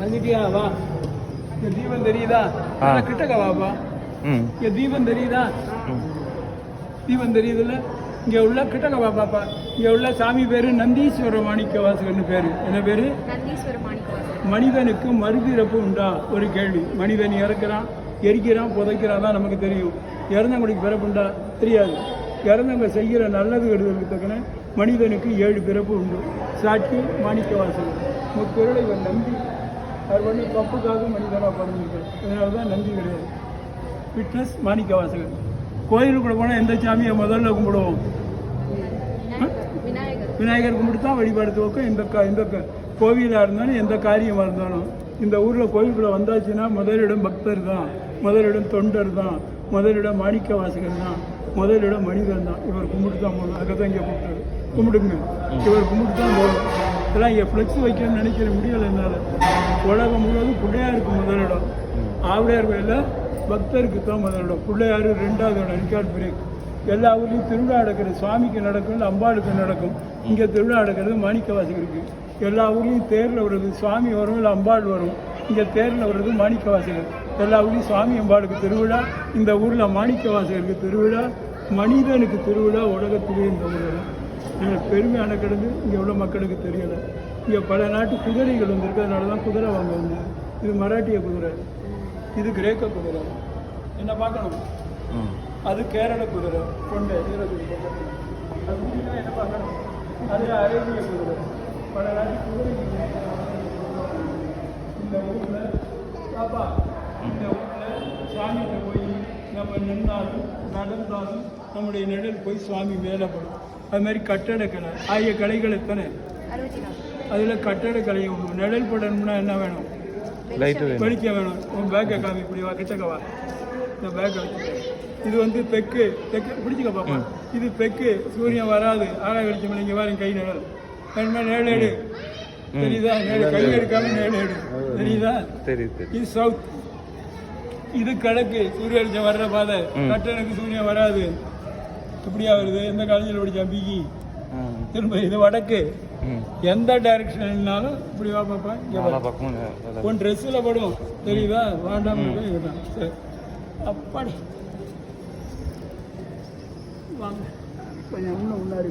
வந்துட்டியா வா இந்த தீபம் தெரியுதா? கிட்டக்க வாப்பா ம். இங்க தீபம் தெரியுதா? தீபம் தெரியுதுல்ல? இங்க உள்ள கிட்டக்க வா பாப்பா இங்க உள்ள சாமி பேரு நந்தீஸ்வர மாணிக்க வாசகர்னு பேரு. என்ன பேரு? மனிதனுக்கு மறுபிறப்பு உண்டா? ஒரு கேள்வி. மனிதன் இறக்குறான் எரிக்கிறான் புதைக்கிறான் தான் நமக்கு தெரியும். இறந்தவங்களுக்கு பிறப்பு உண்டா? தெரியாது. இறந்தவங்க செய்கிற நல்லது கெடுதலுக்கு தக்கன மனிதனுக்கு ஏழு பிறப்பு உண்டு. சாட்சி மாணிக்க வாசகர் முத்திருளை இவன் நம்பி அவர் வந்து தப்புக்காக மனிதனாக பிறந்திருக்கார் அதனால தான் நந்தி கிடையாது. ஃபிட்னஸ் மாணிக்க வாசகர் கோயிலுக்குள்ள போனால் எந்த சாமியை முதல்ல கும்பிடுவோம்? விநாயகர். கும்பிட்டு தான் வழிபாடு துவக்கம். இந்த கா இந்த க- கோவிலாக இருந்தாலும் எந்த காரியமாக இருந்தாலும் இந்த ஊரில் கோயிலுக்குள்ளே வந்தாச்சுன்னா முதலிடம் பக்தர் தான் முதலிடம் தொண்டர் தான் முதலிடம் மாணிக்க வாசகர் தான் முதலிடம் மனிதன் தான். இவர் கும்பிட்டு தான் போகணும். அதுக்கு தான் இங்கே கூப்பிட்டாரு கும்பிடுங்க. இவர் கும்பிட்டு தான் போகணும். இதெல்லாம் இங்கே ஃப்ளெக்ஸ் வைக்கணும்னு நினைக்கிற முடியலை என்னால். உலகம் முழுவதும் பிள்ளையாருக்கு முதலிடம் ஆவுடையார் கோயிலில் பக்தருக்கு தான் முதலிடம் பிள்ளையார் ரெண்டாவது ரெக்கார்ட் பிரேக். எல்லா ஊர்லேயும் திருவிழா நடக்கிறது சுவாமிக்கு நடக்கும் இல்லை அம்பாளுக்கு நடக்கும். இங்கே திருவிழா நடக்கிறது மாணிக்கவாசகருக்கு. எல்லா ஊர்லேயும் தேரில் வருது. சுவாமி வரும் இல்லை அம்பாள் வரும். இங்கே தேரில் வருது மாணிக்கவாசகர். எல்லா ஊர்லேயும் சுவாமி அம்பாளுக்கு திருவிழா. இந்த ஊரில் மாணிக்கவாசகருக்கு திருவிழா. மனிதனுக்கு திருவிழா உலகத்திலே இந்த ஊரில். எனக்கு பெருமையான கிடந்து இங்கே உள்ள மக்களுக்கு தெரியலை. இங்கே பல நாட்டு குதிரைகள் வந்திருக்கு அதனால தான் குதிரை வாங்க வந்தேன். இது மராட்டிய குதிரை. இது கிரேக்க குதிரை. என்ன பார்க்கணும்? அது கேரள குதிரை. கொண்ட என்ன பார்க்கணும்? அது அரேபிய குதிரை. பல நாட்டு குதிரை இந்த ஊர்ல பாப்பா இந்த ஊர்ல சுவாமிகிட்ட போய் நம்ம நின்னாலும் நடந்தாலும் நம்முடைய நிழல் போய் சுவாமி மேலே படும். அது மாதிரி கட்டடக்கலை ஆகிய கலைகள் எத்தனை? அதில் கட்டடக்கலை ஒன்று நிழல் படணும்னா என்ன வேணும்? வெளிச்சம் வேணும். உன் பேக்கை காமி இப்படி வா கிட்டக்க வா. இந்த பேக்கை இது வந்து தெக்கு தெக்கு பிடிச்சிக்க பாப்பா. இது தெக்கு சூரியன் வராது. ஆகாய வெளிச்சம் இங்கே வரும் கை நிழல். வேணுமா நேழு எடு. தெரியுதா? நேழு கை எடுக்காம நேழு எடு. தெரியுதா? தெரியுது இது சவுத் இது கிழக்கு. சூரிய வெளிச்சம் வர்ற பாதை. கட்டணுக்கு சூரியன் வராது. எப்படியா வருது? எந்த காலேஜில் பிகி ம் திரும்ப இது வடக்கு. எந்த டைரக்ஷன்னாலும் இப்படி வா பாப்பா இங்கே. உன் ட்ரெஸ்ஸில் படும். தெரியுதா? வேண்டாம் இதுதான் சரி. அப்பாடி. வாங்க. கொஞ்சம் இன்னும் முன்னாடி